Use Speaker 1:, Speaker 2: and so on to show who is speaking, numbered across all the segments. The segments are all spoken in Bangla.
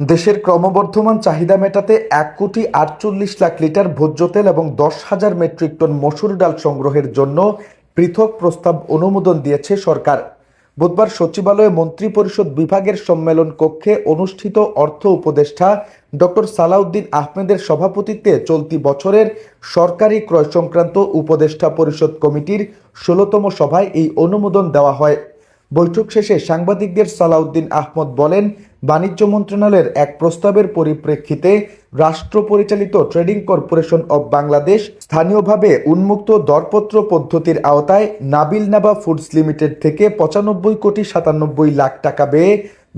Speaker 1: দেশের ক্রমবর্ধমান চাহিদা মেটাতে এক কোটি আটচল্লিশ লাখ লিটার ভোজ্য তেল এবং দশ হাজার মেট্রিক টন মসুর ডাল সংগ্রহের জন্য পৃথক প্রস্তাব অনুমোদন দিয়েছে সরকার। বুধবার সচিবালয়ে মন্ত্রিপরিষদ বিভাগের সম্মেলন কক্ষে অনুষ্ঠিত অর্থ উপদেষ্টা ডক্টর সালাউদ্দিন আহমেদের সভাপতিত্বে চলতি বছরের সরকারি ক্রয় সংক্রান্ত উপদেষ্টা পরিষদ কমিটির ষোলতম সভায় এই অনুমোদন দেওয়া হয়। বৈঠক শেষে সাংবাদিকদের সালাউদ্দিন আহমদ বলেন, বাণিজ্য মন্ত্রণালয়ের এক প্রস্তাবের পরিপ্রেক্ষিতে রাষ্ট্র পরিচালিত ট্রেডিং কর্পোরেশন অব বাংলাদেশ স্থানীয়ভাবে উন্মুক্ত দরপত্র পদ্ধতির আওতায় নাবিল নাবা ফুডস লিমিটেড থেকে পঁচানব্বই কোটি সাতানব্বই লাখ টাকা ব্যয়ে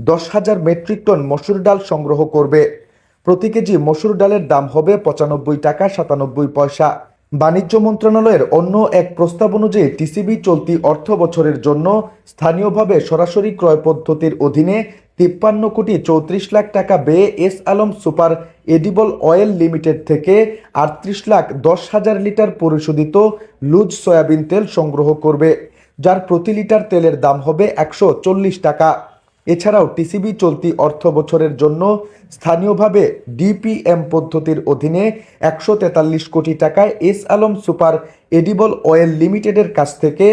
Speaker 1: দশ হাজার মেট্রিক টন মসুর ডাল সংগ্রহ করবে। প্রতি কেজি মসুর ডালের দাম হবে পঁচানব্বই টাকা সাতানব্বই পয়সা। বাণিজ্য মন্ত্রণালয়ের অন্য এক প্রস্তাব অনুযায়ী টিসিবি চলতি অর্থ বছরের জন্য স্থানীয়ভাবে সরাসরি ক্রয় পদ্ধতির অধীনে তিপ্পান্ন কোটি চৌত্রিশ লাখ টাকা ব্যয়ে S Alam super edible oil limited থেকে আটত্রিশ লাখ দশ হাজার লিটার পরিশোধিত লুজ সয়াবিন তেল সংগ্রহ করবে, যার প্রতি লিটার তেলের দাম হবে একশো চল্লিশ টাকা। এছাড়াও টিসিবি চলতি অর্থ বছরের জন্য স্থানীয়ভাবে ডিপিএম পদ্ধতির অধীনে একশো তেতাল্লিশ কোটি টাকায় S Alam super edible oil লিমিটেডের কাছ থেকে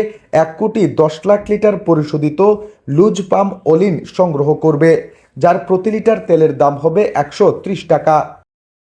Speaker 1: এক কোটি দশ লাখ লিটার পরিশোধিত লুজ পাম অলিন সংগ্রহ করবে, যার প্রতি লিটার তেলের দাম হবে একশো ত্রিশ টাকা।